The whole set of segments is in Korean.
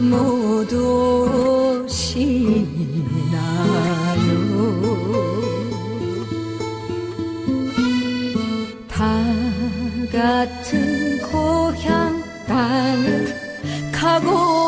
모두 시 나요, 다 같은 고향 땅을 가고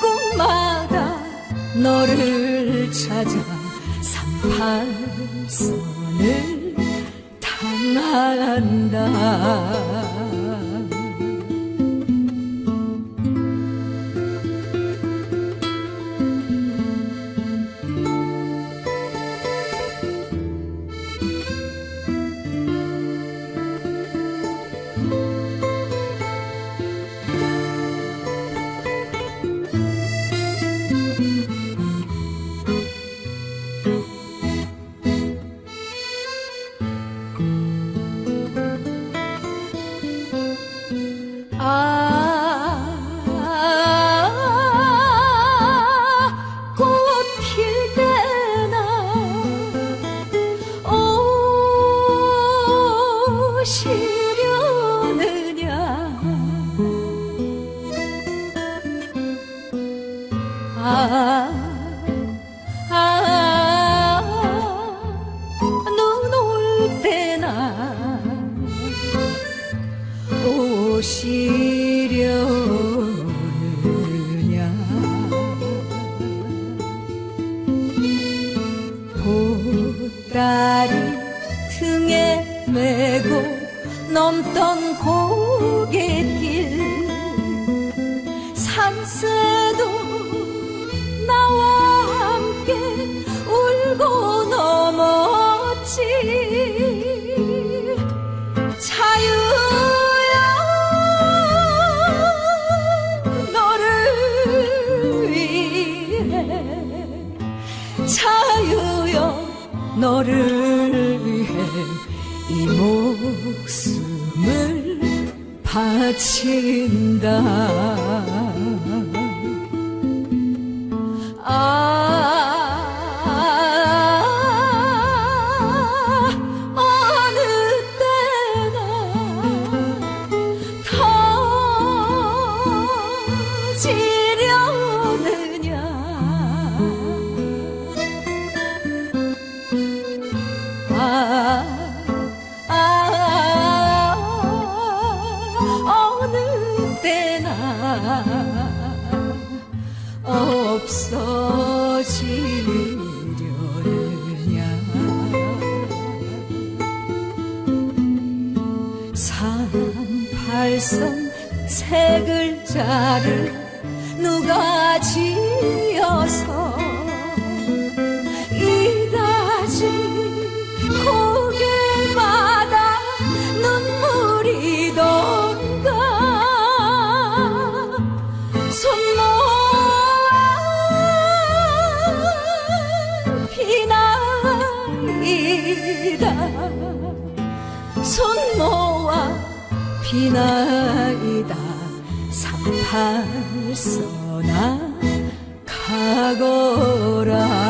꿈마다 너를 찾아 삼팔선을 탐한다 오시려느냐? 아, 아, 오시려느냐? 보따리 등에 메고 넘던 고갯길. 산새도 나와 함께 울고 넘었지. 자유야 너를 위해. 자유여 너를 위해 이 목숨을 바친다 없어지려느냐? 삼팔선 세 글자를 누가 지 손 모아 비나이다. 삼팔서나 가거라